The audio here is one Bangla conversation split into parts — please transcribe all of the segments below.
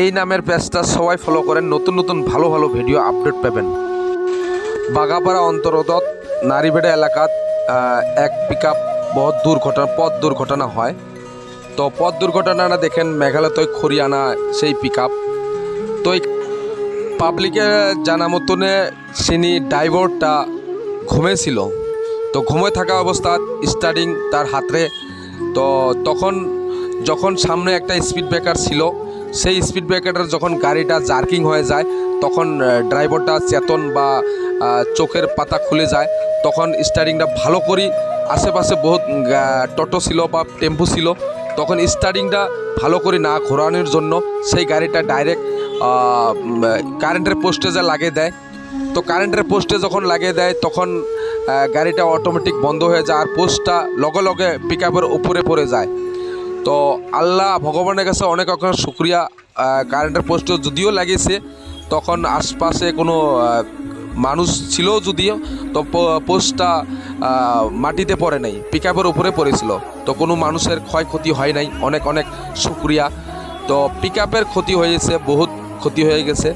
এই নামের পেজটা সবাই ফলো করেন। নতুন নতুন ভালো ভালো ভিডিও আপডেট পাবেন। বাগাপাড়া অন্তর্গত নারীবেড়া এলাকাত এক পিক আপ বহুত দুর্ঘটনা, পথ দুর্ঘটনা হয়। তো পথ দুর্ঘটনাটা দেখেন মেঘালয় খরিয়ানা সেই পিক আপ তো এই পাবলিকের জানা মতনে সিনি ড্রাইভারটা ঘুমেছিল। তো ঘুমে থাকা অবস্থাত স্টার্টিং তার হাতরে। তো তখন, যখন সামনে একটা স্পিড ব্রেকার ছিল সেই স্পিড ব্রেকারের যখন গাড়িটা জার্কিং হয়ে যায়, তখন ড্রাইভারটা চেতন বা চোখের পাতা খুলে যায়। তখন স্টার্টিংটা ভালো করি। আশেপাশে বহুত টোটো ছিল বা টেম্পু ছিল। তখন স্টার্টিংটা ভালো করে না ঘোরানোর জন্য। সেই গাড়িটা ডাইরেক্ট কারেন্টের পোস্টে যা লাগিয়ে দেয়। তো কারেন্টের পোস্টে যখন লাগিয়ে দেয়, তখন গাড়িটা অটোমেটিক বন্ধ হয়ে যায় আর পোস্টটা লগে লগে পিক উপরে পড়ে যায়। তো আল্লাহ ভগবানের কাছে অনেক রকম শুক্রিয়া কারেন্টের পোস্ট যদিও লাগিয়েছে, তখন আশপাশে কোনো মানুষ ছিল যদিও, তো পোস্টটা মাটিতে পড়ে নাই পিক উপরে পড়েছিল। তো কোনো মানুষের ক্ষয়ক্ষতি হয় নাই, অনেক অনেক শুক্রিয়া। তো পিক ক্ষতি হয়েছে, বহুত ক্ষতি হয়ে গেছে।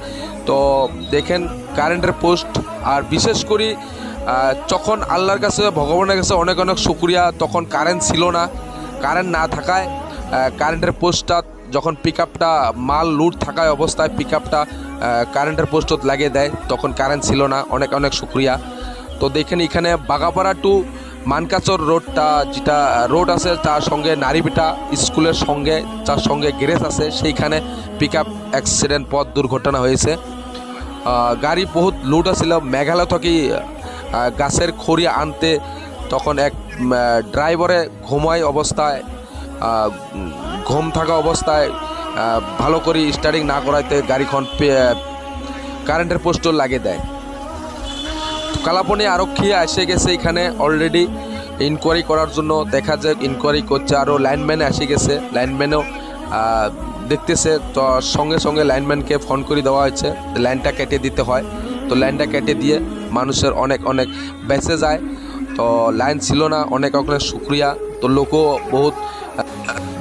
তো দেখেন, কারেন্টের পোস্ট, আর বিশেষ করে যখন আল্লাহর কাছে, ভগবানের কাছে অনেক অনেক শুক্রিয়া, তখন কারেন্ট ছিল না। কারেন্ট না থাকায় কারেন্টের পোস্টটা যখন পিক আপটা মাল লুট থাকায় অবস্থায় পিক আপটা কারেন্টের পোস্টত লাগিয়ে দেয়, তখন কারেন্ট ছিল না। অনেক অনেক শুক্রিয়া। তো দেখেন এখানে বাগাপাড়া টু মানকাচর রোডটা যেটা রোড আছে, তার সঙ্গে নারীবিটা স্কুলের সঙ্গে, তার সঙ্গে গ্যারেজ আছে, সেইখানে পিক আপ অ্যাক্সিডেন্ট পথ দুর্ঘটনা হয়েছে। গাড়ি বহুত লোড আছিল। মেঘালয় থেকে গাছের খড়ি আনতে তখন এক ড্রাইভারে ঘুমাই অবস্থায় ঘুম থাকা অবস্থায় ভালো করে স্টার্টিং না করাইতে গাড়িখন কারেন্টের পোস্টও লাগিয়ে দেয়। কালাপনি আরক্ষী এসে গেছে এখানে অলরেডি ইনকোয়ারি করার জন্য। দেখা যায় ইনকোয়ারি করছে আরও লাইনম্যান এসে গেছে। লাইনম্যানও দেখতেছে, তো সঙ্গে সঙ্গে লাইনম্যানকে ফোন করে দেওয়া হয়েছে লাইনটা কেটে দিতে হয়। তো লাইনটা কেটে দিয়ে মানুষের অনেক অনেক বেঁচে যায়। তো লাইন ছিল না, অনেক অনেক শুক্রিয়া। তো লোকও বহুত,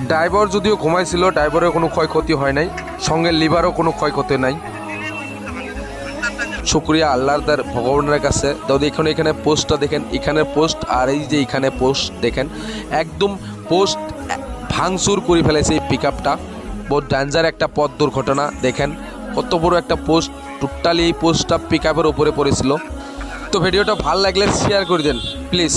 ড্রাইভার যদিও ঘুমাইছিল, ড্রাইভারের কোনো ক্ষয়ক্ষতি হয় নাই, সঙ্গে লিভারও কোনো ক্ষয়ক্ষতি নাই। শুক্রিয়া আল্লাহর তার ভগবানের কাছে। তো দেখুন, এখানে পোস্টটা দেখেন, এখানে পোস্ট আর এই যে এখানে পোস্ট দেখেন, একদম পোস্ট ভাঙচুর করে ফেলেছে এই পিক আপটা বহুত ডেঞ্জার একটা পথ দুর্ঘটনা, দেখেন, কত বড় একটা পোস্ট টোটালি এই পোস্টটা পিক আপের উপরে পড়েছিল। তো ভিডিওটা ভালো লাগলে শেয়ার করে দেন প্লিজ